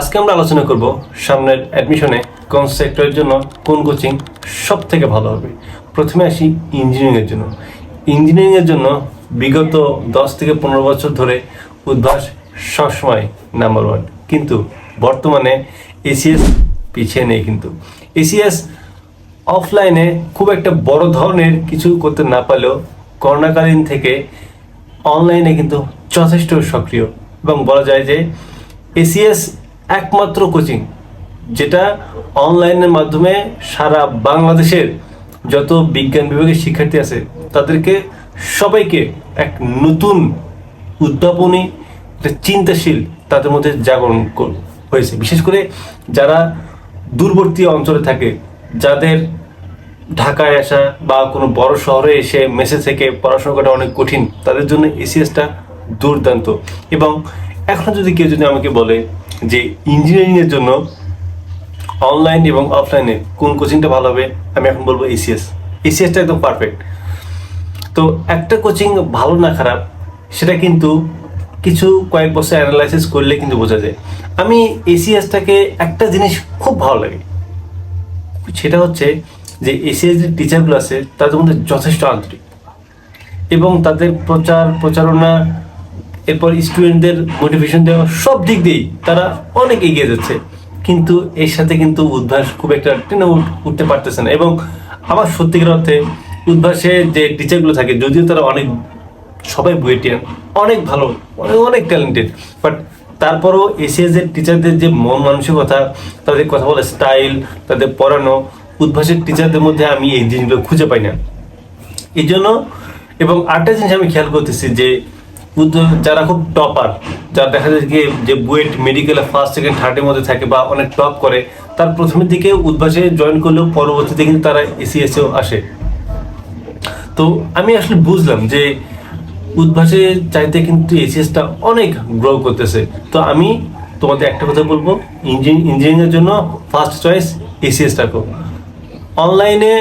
আজকে আমরা আলোচনা করব সামনের অ্যাডমিশনে কোন সেক্টরের জন্য কোন কোচিং সব থেকে ভালো হবে। প্রথমে আসি ইঞ্জিনিয়ারিংয়ের জন্য। ইঞ্জিনিয়ারিংয়ের জন্য বিগত দশ থেকে পনেরো বছর ধরে উদ্ভাস সবসময় নাম্বার ওয়ান কিন্তু বর্তমানে এসিএস পিছিয়ে নেই কিন্তু। এসিএস অফলাইনে খুব একটা বড় ধরনের কিছু করতে না পারলেও করোনাকালীন থেকে অনলাইনে কিন্তু যথেষ্ট সক্রিয়। এবং বলা যায় যে এসিএস একমাত্র কোচিং, যেটা অনলাইনের মাধ্যমে সারা বাংলাদেশের যত বিজ্ঞান বিভাগের শিক্ষার্থী আছে, তাদেরকে সবাইকে এক নতুন উদ্ভাবনী চিন্তাশীল তাদের মধ্যে জাগরণ হয়েছে। বিশেষ করে যারা দূরবর্তী অঞ্চলে থাকে, যাদের ঢাকায় আসা বা কোনো বড় শহরে এসে মেসে থেকে পড়াশোনা করা অনেক কঠিন, তাদের জন্য এসিএসটা দুর্দান্ত। এবং এখন যদি কেউ যদি আমাকে বলে যে ইঞ্জিনিয়ারিংয়ের জন্য অনলাইন এবং অফলাইনে কোন কোচিংটা ভালো হবে, আমি এখন বলব এসিএস এসিএসটা একদম পারফেক্ট তো একটা কোচিং ভালো না খারাপ, সেটা কিন্তু কিছু কয়েক বছর অ্যানালাইসিস করলে কিন্তু বোঝা যায়। আমি এসিএসটাকে একটা জিনিস খুব ভালো লাগে। সেটা হচ্ছে যে এসিএস যে টিচারগুলো আছে, তাদের মধ্যে যথেষ্ট আন্তরিক। এবং তাদের প্রচার, প্রচারণা এরপর স্টুডেন্টদের মোটিভেশন দেওয়া সব দিক দিয়েই তারা অনেক এগিয়ে যাচ্ছে। কিন্তু এর সাথে কিন্তু উদ্ভাস খুব একটা টেনে উঠ- উঠতে পারতেছে না এবং আমার সত্যিকার অর্থে উদ্ভাসে যে টিচারগুলো থাকে, যদিও তারা অনেক, সবাই বুয়েটিয়ান, অনেক ভালো, অনেক অনেক ট্যালেন্টেড বাট তারপরও এসিএস এর টিচারদের যে মন মানসিকতা, তাদের কথা বলার স্টাইল তাদের পড়ানো, উদ্ভাসের টিচারদের মধ্যে আমি এই জিনিসগুলো খুঁজে পাই না। এই জন্য এবং আরেকটা জিনিস আমি খেয়াল করতেছি যে যারা খুব টপার যারা দেখা যায় কি যে বুয়েট মেডিকেলে ফার্স্ট সেকেন্ড থার্ডের মধ্যে থাকে বা অনেক টপ করে, তার প্রথমের দিকে উদ্ভাসে জয়েন করলেও পরবর্তীতে কিন্তু তারা এসি এসিএসেও আসে। তো আমি আসলে বুঝলাম যে উদ্ভাসে চাইতে কিন্তু এসিএসটা অনেক গ্রো করতেছে। তো আমি তোমাদের একটা কথা বলব ইঞ্জিনিয়ারিংয়ের জন্য ফার্স্ট চয়েস এসিএস রাখো অনলাইনে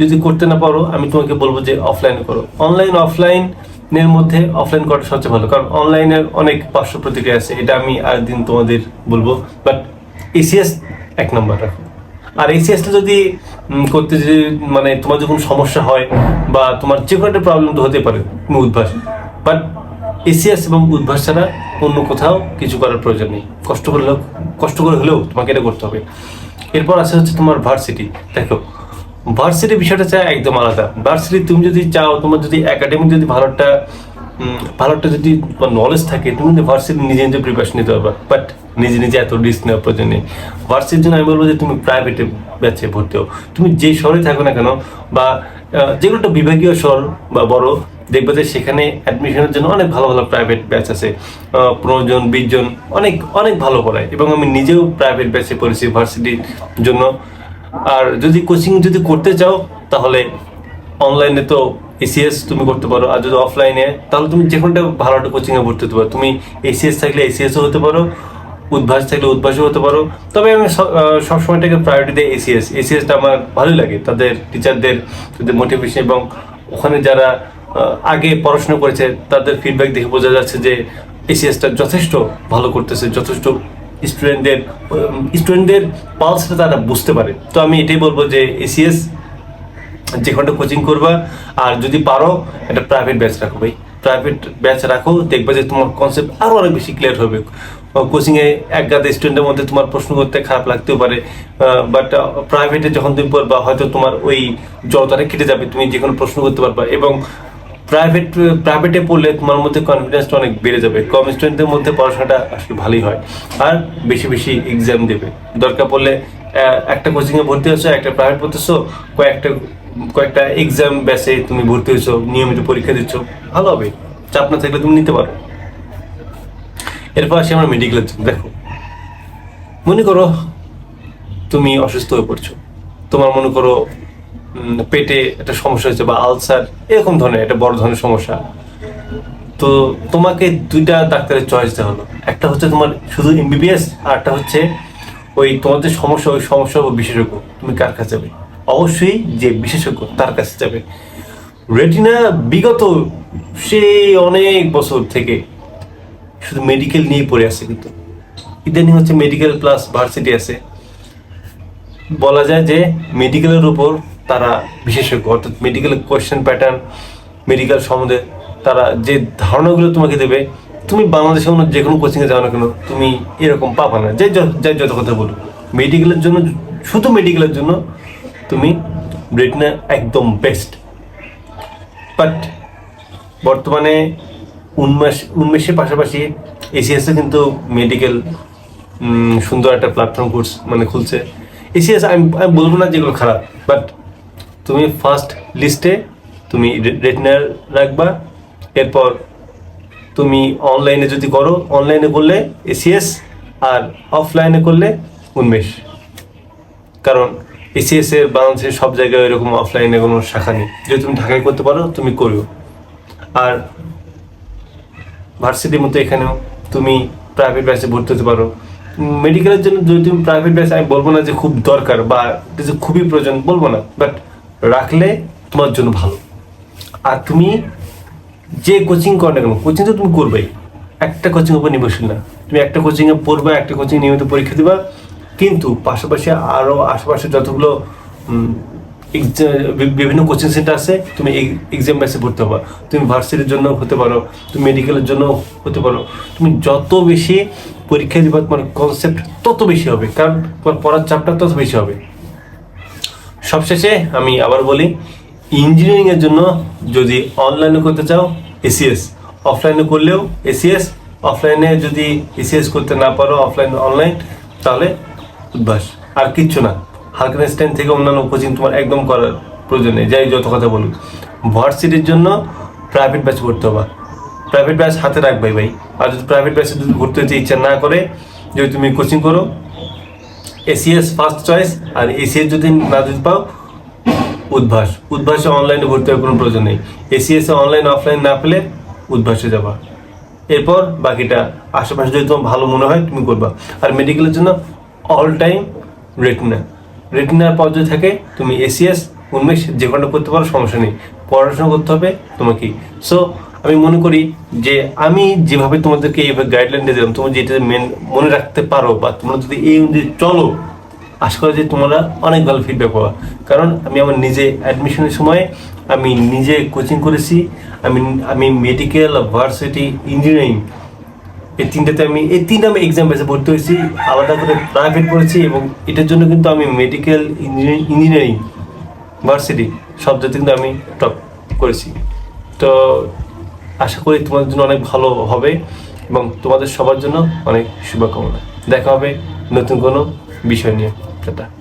যদি করতে না পারো, আমি তোমাকে বলব যে অফলাইনে করো। অনলাইন অফলাইনের মধ্যে অফলাইন করাটা সবচেয়ে ভালো। কারণ অনলাইনের অনেক পার্শ্ব প্রতিক্রিয়া আছে, এটা আমি আর আরেকদিন তোমাদের বলব। বাট এসিএস এক নম্বর রাখো। আর এসিএসটা যদি করতে যদি মানে তোমার যখন সমস্যা হয় বা তোমার যে কোনো একটা প্রবলেম তো হতে পারে, তুমি উদ্ভাস। বাট এসিএস এবং উদ্ভাস ছাড়া অন্য কোথাও কিছু করার প্রয়োজন নেই। কষ্ট করে কষ্ট করে হলেও তোমাকে এটা করতে হবে। এরপর আছে হচ্ছে তোমার ভার্সিটি দেখো ভার্সিটি বিষয়টা চাই একদম আলাদা। ভার্সিটি তুমি যদি চাও, তোমার যদি একাডেমিক যদি ভালো একটা ভালো একটা যদি নলেজ থাকে, তুমি কিন্তু ভার্সিটি নিজে নিজে প্রিপারেশন নিতে পারবা। বাট নিজে নিজে এত রিস্ক নেওয়ার প্রয়োজন নেই। ভার্সিটির জন্য আমি বলব যে তুমি প্রাইভেটে ব্যাচে ভর্তি হও। তুমি যে শহরে থাকো না কেন, বা যেগুলো একটা বিভাগীয় শহর বা বড়, দেখবে যে সেখানে অ্যাডমিশনের জন্য অনেক ভালো ভালো প্রাইভেট ব্যাচ আছে। পনেরো জন, বিশ জন, অনেক অনেক ভালো পড়ায়। এবং আমি নিজেও প্রাইভেট ব্যাচে পড়েছি ভার্সিটির জন্য। আর যদি কোচিং যদি করতে চাও, তাহলে অনলাইনে তো এসিএস তুমি করতে পারো। আর যদি অফলাইনে তাহলে তুমি যে কোনোটা ভালো একটা কোচিংয়ে ভর্তি হতে পারো। তুমি এসিএস থাকলে এসিএসও হতে পারো, উদ্ভাস থাকলে উদ্ভাসও হতে পারো। তবে আমি সবসময়টাকে প্রায়োরিটি দিই এসিএস এসিএসটা আমার ভালোই লাগে। তাদের টিচারদের তাদের মোটিভেশন এবং ওখানে যারা আগে পড়াশোনা করেছে, তাদের ফিডব্যাক দেখে বোঝা যাচ্ছে যে এসিএসটা যথেষ্ট ভালো করতেছে, যথেষ্ট স্টুডেন্টদের স্টুডেন্টদের পালসটা তারা বুঝতে পারে। তো আমি এটাই বলব যে এসিএস যে কোনটা কোচিং করবা, আর যদি পারো, একটা প্রাইভেট ব্যাচ রাখো ভাই। প্রাইভেট ব্যাচ রাখো, দেখবে যে তোমার কনসেপ্ট আরও অনেক বেশি ক্লিয়ার হবে। কোচিংয়ে এক গাদা স্টুডেন্টের মধ্যে তোমার প্রশ্ন করতে খারাপ লাগতেও পারে। বাট প্রাইভেটে যখন তুমি পড়বা, হয়তো তোমার ওই জড়তাটা কেটে যাবে, তুমি যে কোনো প্রশ্ন করতে পারবা। এবং প্রাইভেট প্রাইভেটে পড়লে তোমার মধ্যে কনফিডেন্সটা অনেক বেড়ে যাবে। কম স্টুডেন্টদের মধ্যে পড়াশোনাটা আসলে ভালোই হয়। আর বেশি বেশি এক্সাম দেবে। দরকার পড়লে একটা কোচিংয়ে ভর্তি হচ্ছো একটা প্রাইভেট পড়তেছো, কয়েকটা কয়েকটা এক্সাম ব্যাসে তুমি ভর্তি হয়েছো, নিয়মিত পরীক্ষা দিচ্ছ, ভালো হবে। চাপ না থাকলে তুমি নিতে পারো। এরপর আসি আমার মেডিকেলের দেখো, মনে করো তুমি অসুস্থ হয়ে পড়ছো। তোমার মনে করো পেটে একটা সমস্যা হয়েছে বা আলসার, এরকম ধরনের একটা বড় ধরনের সমস্যা। তো তোমাকে দুইটা ডাক্তারের চয়েস দেওয়া হলো। একটা হচ্ছে তোমার শুধু এমবিবিএস আর একটা হচ্ছে ওই তোমার যে সমস্যা, ওই সমস্যা ও বিশেষজ্ঞ, তুমি কার কাছে যাবে? অবশ্যই যে বিশেষজ্ঞ, তার কাছে যাবে। রেটিনা বিগত সেই অনেক বছর থেকে শুধু মেডিকেল নিয়েই পড়ে আছে কিন্তু। ইদানিং হচ্ছে মেডিকেল প্লাস ভার্সিটি আছে। বলা যায় যে মেডিকেলের উপর তারা বিশেষজ্ঞ অর্থাৎ মেডিকেল কোয়েশ্চেন প্যাটার্ন মেডিকেল সম্বন্ধে তারা যে ধারণাগুলো তোমাকে দেবে, তুমি বাংলাদেশে অন্য যে কোনো কোচিংয়ে যাও না কেন, তুমি এরকম পাবা না। যে যাই যত কথা বলো মেডিকেলের জন্য, শুধু মেডিকেলের জন্য তুমি ব্রিটেনে একদম বেস্ট বাট বর্তমানে উন্মেষ, উন্মেষের পাশাপাশি এসিএসে কিন্তু মেডিকেল সুন্দর একটা প্ল্যাটফর্ম কোর্স মানে খুলছে। এসিএস আমি আমি বলব না যেগুলো খারাপ বাট তুমি ফার্স্ট লিস্টে তুমি রেটিনার রাখবা, এরপর তুমি অনলাইনে যদি করো অনলাইনে করলে এসিএস আর অফলাইনে করলে উন্মেষ। কারণ এসিএস এর বাংলাদেশের সব জায়গায় এরকম অফলাইনে কোনো শাখা নেই। যদি তুমি ঢাকায় করতে পারো, তুমি করো। আর ভার্সিটির মতো এখানেও তুমি প্রাইভেট ব্যাচে ভর্তি হতে পারো। মেডিকেলের জন্য যদি তুমি প্রাইভেট ব্যাচ আমি বলব না যে খুব দরকার বা খুবই প্রয়োজন, বলব না। বাট রাখলে তোমার জন্য ভালো। আর তুমি যে কোচিং করো না কেন কোচিং তো তুমি করবেই। একটা কোচিং উপর নির্ভরশীল না। তুমি একটা কোচিংয়ে পড়বে, একটা কোচিং নিয়মিত পরীক্ষা দিবা। কিন্তু পাশাপাশি আরও আশেপাশে যতগুলো বিভিন্ন কোচিং সেন্টার আছে, তুমি এক্সাম ব্যাচে পড়তে পারো তুমি ভার্সিটির জন্য হতে পারো, তুমি মেডিকেলের জন্য হতে পারো। তুমি যত বেশি পরীক্ষা দিবা, তোমার কনসেপ্ট তত বেশি হবে। কারণ তোমার পড়ার চাপটা তত বেশি হবে। সবশেষে আমি আবার বলি ইঞ্জিনিয়ারিং এর জন্য যদি অনলাইনে করতে চাও এসিএস অফলাইনে করলেও এসিএস অফলাইনে যদি এসিএস করতে না পারো অফলাইন অনলাইন তাহলে উদ্ভাস। আর কিচ্ছু না। হালকা স্ট্যান্ড থেকে অন্যান্য কোচিং তোমার একদম করার প্রয়োজন নেই। যাই যত কথা বলুক। ভার্সিটির জন্য প্রাইভেট ব্যাচ করতে হবে। প্রাইভেট ব্যাচ হাতে রাখবে ভাই। আর যদি প্রাইভেট ব্যাচে যদি ঘুরতে যেতে ইচ্ছা না করে, যদি তুমি কোচিং করো এসিএস ফার্স্ট চয়েস আর এসিএস যদি না দিতে পাও, উদ্ভাস। উদ্ভাসে অনলাইনে ভর্তি হওয়ার কোনো প্রয়োজন নেই। এসিএস অনলাইন অফলাইন না পেলে উদ্ভাসে যাবা। এরপর বাকিটা, আশেপাশে যদি তোমার ভালো মনে হয়, তুমি করবা। আর মেডিকেলের জন্য অল টাইম রেটিনা রেটিনার পর যদি থাকে, তুমি এসিএস উন্মেষ যে কোনটা করতে পারো, সমস্যা নেই। পড়াশোনা করতে হবে তোমাকে সো আমি মনে করি যে আমি যেভাবে তোমাদেরকে এইভাবে গাইডলাইন দিয়ে দিলাম তোমরা যেটা মেন মনে রাখতে পারো বা তোমরা যদি এই অনুযায়ী চলো, আশা করি যে তোমরা অনেক ভালো ফিডব্যাক পাবা। কারণ আমি আমার নিজে অ্যাডমিশনের সময় আমি নিজে কোচিং করেছি, আমি আমি মেডিকেল ভার্সিটি ইঞ্জিনিয়ারিং এই তিনটাতে আমি, এই তিনটা আমি এক্সাম বেসে ভর্তি হয়েছি, আলাদা করে প্রাইভেট করেছি এবং এটার জন্য কিন্তু আমি মেডিকেল ইঞ্জিনিয়ারিং ইঞ্জিনিয়ারিং ভার্সিটি সব জায়গাতে কিন্তু আমি টপ করেছি। তো আশা করি তোমাদের জন্য অনেক ভালো হবে এবং তোমাদের সবার জন্য অনেক শুভকামনা। দেখা হবে নতুন কোনো বিষয় নিয়ে। টাটা।